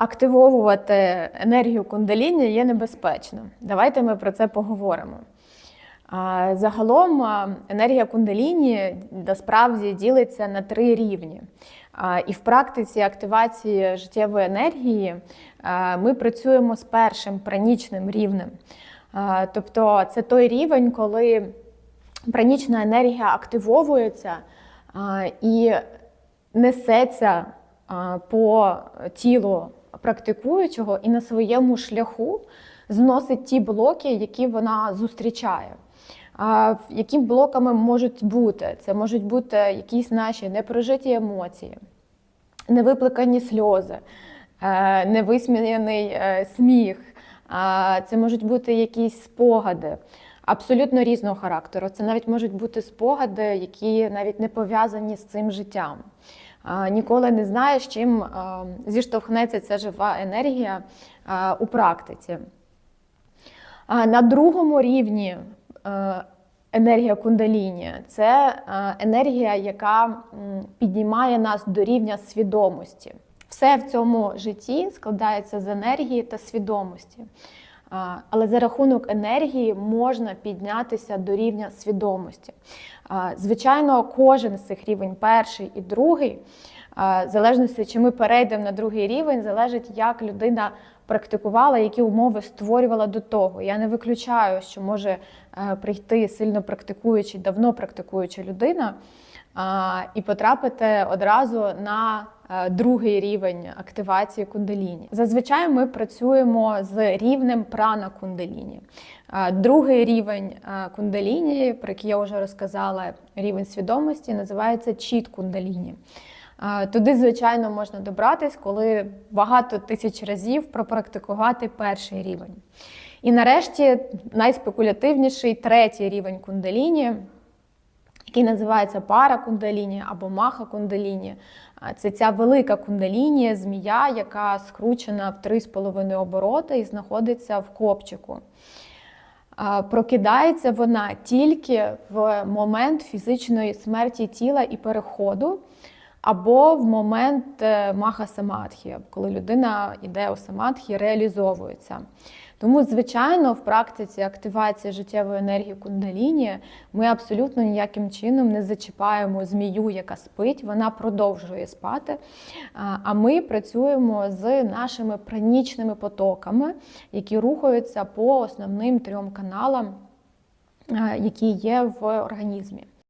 активовувати енергію кундаліні є небезпечно. Давайте ми про це поговоримо. Загалом енергія кундаліні насправді ділиться на три рівні. І в практиці активації життєвої енергії ми працюємо з першим пранічним рівнем. Тобто це той рівень, коли пранічна енергія активовується і несеться по тілу практикуючого і на своєму шляху зносить ті блоки, які вона зустрічає. Якими блоками можуть бути? Це можуть бути якісь наші непрожиті емоції, невиплакані сльози, е, невисміяний е, сміх. Це можуть бути якісь спогади абсолютно різного характеру. Це навіть можуть бути спогади, які навіть не пов'язані з цим життям. Ніколи не знаєш, чим зіштовхнеться ця жива енергія у практиці. На другому рівні е, енергія кундаліні це е, енергія, яка піднімає нас до рівня свідомості. Все в цьому житті складається з енергії та свідомості. Але за рахунок енергії можна піднятися до рівня свідомості. Звичайно, кожен з цих рівень, перший і другий, в залежності, чи ми перейдемо на другий рівень, залежить, як людина практикувала, які умови створювала до того. Я не виключаю, що може е, прийти сильно практикуючи, давно практикуюча людина і потрапити одразу на другий рівень активації кундаліні. Зазвичай ми працюємо з рівнем прана кундаліні. Другий рівень е, кундаліні, про який я вже розказала, рівень свідомості, називається чіт кундаліні. Туди, звичайно, можна добратись, коли багато тисяч разів пропрактикувати перший рівень. І нарешті найспекулятивніший третій рівень кундаліні, який називається пара кундаліні або маха кундаліні. Це ця велика кундаліні, змія, яка скручена в 3,5 обороти і знаходиться в копчику. Прокидається вона тільки в момент фізичної смерті тіла і переходу, або в момент е, маха самадхі, коли людина йде у самадхі, реалізовується. Тому, звичайно, в практиці активації життєвої енергії кундаліні ми абсолютно ніяким чином не зачіпаємо змію, яка спить, вона продовжує спати. А- ми працюємо з нашими пранічними потоками, які рухаються по основним трьом каналам, які є в організмі.